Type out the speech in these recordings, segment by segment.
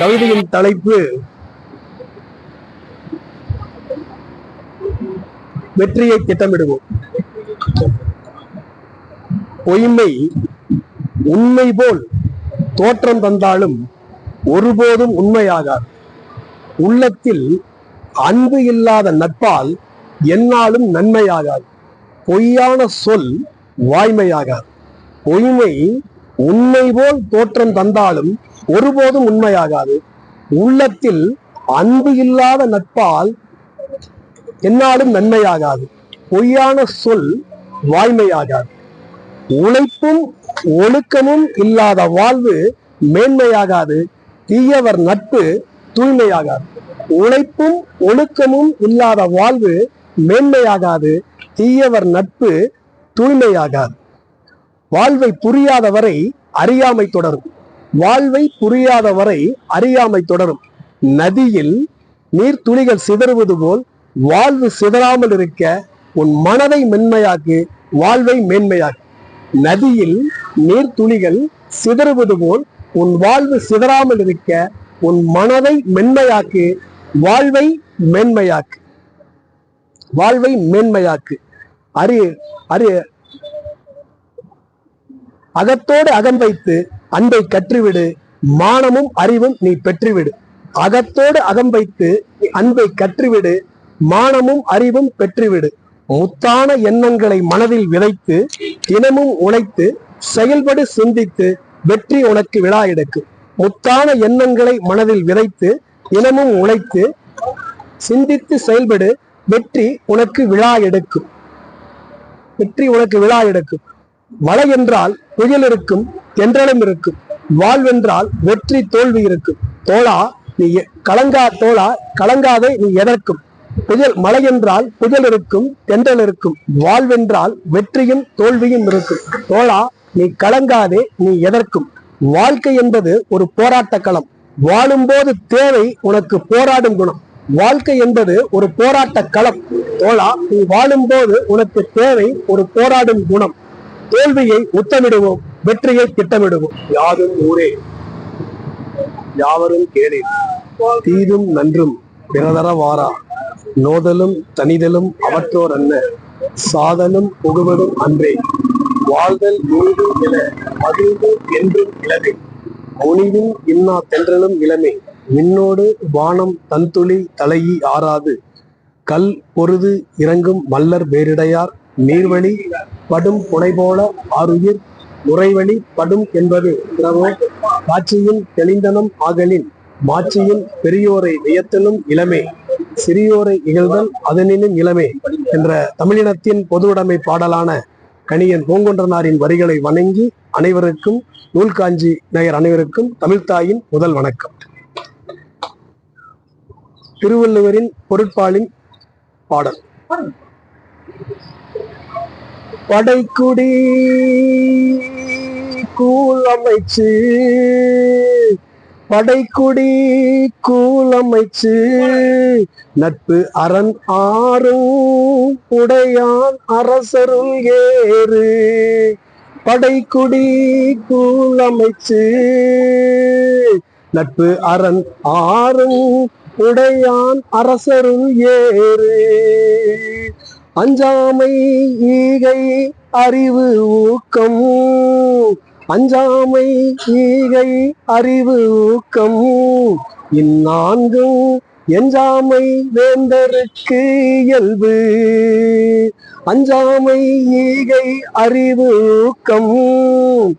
கவிதையின் தலைப்பு வெற்றியை திட்டமிடுவோம். பொய்மை உண்மை போல் தோற்றம் தந்தாலும் ஒருபோதும் உண்மையாகாது. உள்ளத்தில் அன்பு இல்லாத நட்பால் என்னாலும் நன்மையாகாது. பொய்யான சொல் வாய்மையாகாது. பொய்மை உண்மை போல் தோற்றம் தந்தாலும் ஒருபோதும் உண்மையாகாது. உள்ளத்தில் அன்பு இல்லாத நட்பால் என்னாலும் நன்மையாகாது. பொய்யான சொல் வாய்மையாகாது. உழைப்பும் ஒழுக்கமும் இல்லாத வாழ்வு மேன்மையாகாது. தீயவர் நட்பு தூய்மையாகாது. உழைப்பும் ஒழுக்கமும் இல்லாத வாழ்வு மேன்மையாகாது. தீயவர் நட்பு தூய்மையாகாது. வாழ்வை புரியாத வரை அறியாமை தொடரும். வாழ்வை புரியாத வரை அறியாமை தொடரும். நதியில் நீர் துளிகள் சிதறுவது போல் வாழ்வு சிதறாமல் இருக்க உன் மனதை மென்மையாக்கு வாழ்வை மேன்மையாக்கு. நதியில் நீர் துளிகள் சிதறுவது போல் உன் வாழ்வு சிதறாமல் இருக்க உன் மனதை மென்மையாக்கு வாழ்வை மேன்மையாக்கு. வாழ்வை மேன்மையாக்கு. அறி அறி அகத்தோடு அகம் வைத்து அன்பை கற்றுவிடு. மானமும் அறிவும் நீ பெற்றுவிடு. அகத்தோடு அகம் வைத்து அன்பை கற்றுவிடு. மானமும் அறிவும் பெற்றுவிடு. முத்தான எண்ணங்களை மனதில் விதைத்து தினமும் உழைத்து செயல்படு சிந்தித்து வெற்றி உனக்கு விழா எடுக்கும். முத்தான எண்ணங்களை மனதில் விதைத்து தினமும் உழைத்து சிந்தித்து செயல்படு வெற்றி உனக்கு விழா எடுக்கும். வெற்றி உனக்கு விழா எடுக்கும். மழை என்றால் புயல் இருக்கும் தென்றலும் இருக்கும். வாழ்வென்றால் வெற்றி தோல்வி இருக்கும். தோழா நீ எ- கலங்கா தோழா கலங்காதே நீ எதற்கும். புயல் மழை என்றால் புயல் இருக்கும் தென்றல் இருக்கும். வாழ்வென்றால் வெற்றியும் தோல்வியும் இருக்கும். தோழா நீ கலங்காதே நீ எதற்கும். வாழ்க்கை என்பது ஒரு போராட்ட களம். வாழும்போது தேவை உனக்கு போராடும் குணம். வாழ்க்கை என்பது ஒரு போராட்ட களம். தோழா நீ வாழும்போது உனக்கு தேவை ஒரு போராடும் குணம். தோல்வியை உத்தமிடுவோம் வெற்றியை திட்டமிடுவோம். யாதும் ஊரே. யாவரும் கேளே தீதும் நன்றும் பிறதர வாரா. நோதலும் தனிதலும் அவற்றோர் அன்ன சாதலும் புகுவதும் அன்றே. வாழ்தல் நீதும் என மகிழ்வு என்றும் இளமை முனிவும் இன்னா தென்றலும் இளமை. மின்னோடு வானம் தன்துளி தலையி ஆறாது. கல் பொருது இறங்கும் மல்லர் வேரிடையார். நீர்வழி படும் புனை போல ஆறுயிர் முறைவழி படும் என்பது பிறவோ காட்சியின் தெளிந்தனம் ஆகலின் மாட்சியின் பெரியோரை வியத்தலும் இளமே. சிறியோரை இகழ்தல் அதனினும் இளமே என்ற தமிழினத்தின் பொதுவுடைமை பாடலான கணியன் பூங்குன்றனாரின் வரிகளை வணங்கி அனைவருக்கும் நூல்காஞ்சி நகர் அனைவருக்கும் தமிழ்தாயின் முதல் வணக்கம். திருவள்ளுவரின் பொருட்பாலின் பாடல். படைக்குடி. கூலமைச்சு படைக்குடி கூலமைச்சு நட்பு அரண் ஆறும் உடையான் அரசருள் ஏறு. படைக்குடி கூலமைச்சு நட்பு அரண் ஆறும் உடையான் அரசருள் ஏறு. அஞ்சாமை ஈகை அறிவு ஊக்கம். அஞ்சாமை ஈகை அறிவு ஊக்கம். இந்நான்கும் எஞ்சாமை வேந்தருக்கு இயல்பு. அஞ்சாமை ஈகை அறிவு ஊக்கம்.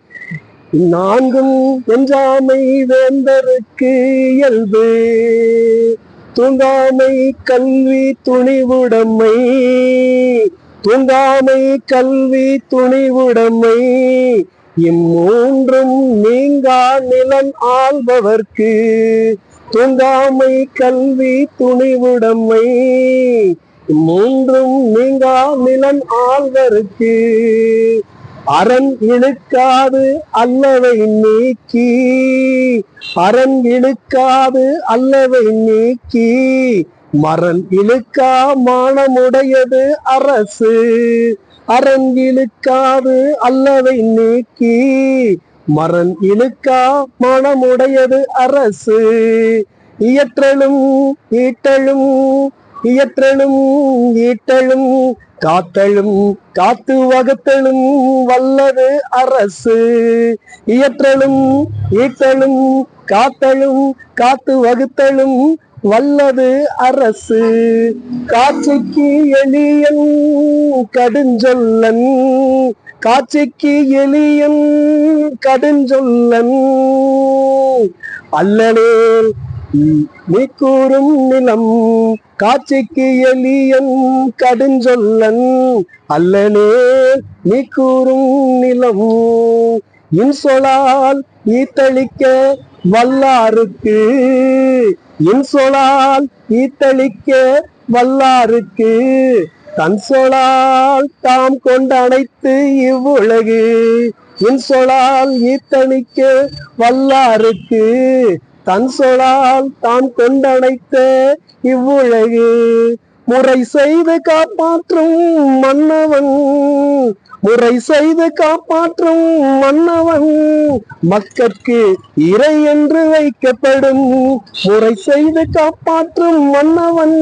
இந்நான்கும் எஞ்சாமை வேந்தருக்கு இயல்பு. தூங்காமை கல்வி துணிவுடைமை. தூங்காமை கல்வி துணிவுடைமை. இம்மூன்றும் நீங்கா நிலன் ஆள்பவர்க்கு. தூங்காமை கல்வி துணிவுடைமை. இம்மூன்றும் நீங்கா நிலன் ஆள்வருக்கு அரண் இழுக்காது அல்லவை நீக்கி. அரண் இழுக்காது அல்லவை நீக்கி. மரண் இழுக்கா மானமுடையது அரசு. அரண் இழுக்காது அல்லவை நீக்கி. மரன் இழுக்கா மனமுடையது அரசு. இயற்றலும் ஈட்டலும் இயற்றலும் ஈட்டலும் காத்தலும் காத்து வகுத்தலும் வல்லது அரசு. இயற்றலும் ஈட்டலும் காத்தலும் காத்து வகுத்தலும் வல்லது அரசு. காட்சிக்கு எளியன் கடுஞ்சொல்லன் காட்சிக்கு எளியன் கடுஞ்சொல்லன். அல்லனேல் நீ கூறும் நிலம் காட்சிக்கு எளியன் கடுஞ்சொல்லன் அல்லனே நீ கூறும் நிலம் இன்சொலால் ஈத்தளிக்க வல்லாருக்கு இன்சொலால் ஈத்தளிக்க வல்லாருக்கு தன் சொலால் தாம் கொண்டு அனைத்து இவ்வுலகு இன்சொலால் ஈத்தளிக்க வல்லாருக்கு தன் சொலால் தான் கொண்டடைத்த இவ்வுலகு முறை செய்து காப்பாற்றும் மன்னவன் முறை செய்து காப்பாற்றும் மன்னவன். மக்கட்கு இறை என்று வைக்கப்படும் முறை செய்து காப்பாற்றும் மன்னவன்.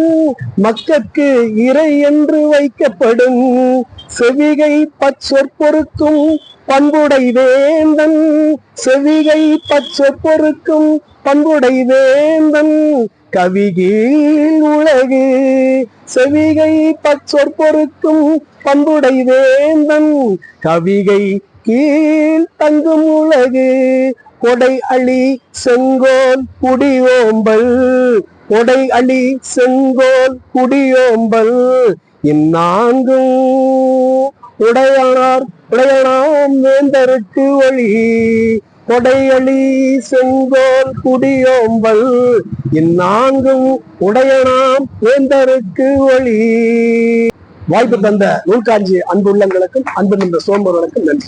மக்கட்கு இறை என்று வைக்கப்படும் செவிகை பச்சொற் பொறுக்கும் பண்புடை வேந்தன். செவிகை பச்சொற் பொறுக்கும் பண்புடை வேந்தன். கவிகீழ் உலகு செவிகை பச்சொற் பொறுக்கும் பண்புடை வேந்தன். கவிகை கீழ் தங்கும் உலகு கொடை அழி செங்கோல் குடியோம்பல். கொடை அழி செங்கோல் குடியோம்பல். இந்நான்கும் உடையானார் உடையனாம் வேந்தருக்கு ஒளி. கொடையளி செங்கோல் குடியோம்பல். இந்நான்கும் உடையனாம் வேந்தருக்கு ஒளி. வாய்ப்பு தந்த நூல்காஞ்சி அன்புள்ளங்களுக்கும் அன்பு நின்ற சோம்பர்களுக்கும் நன்றி.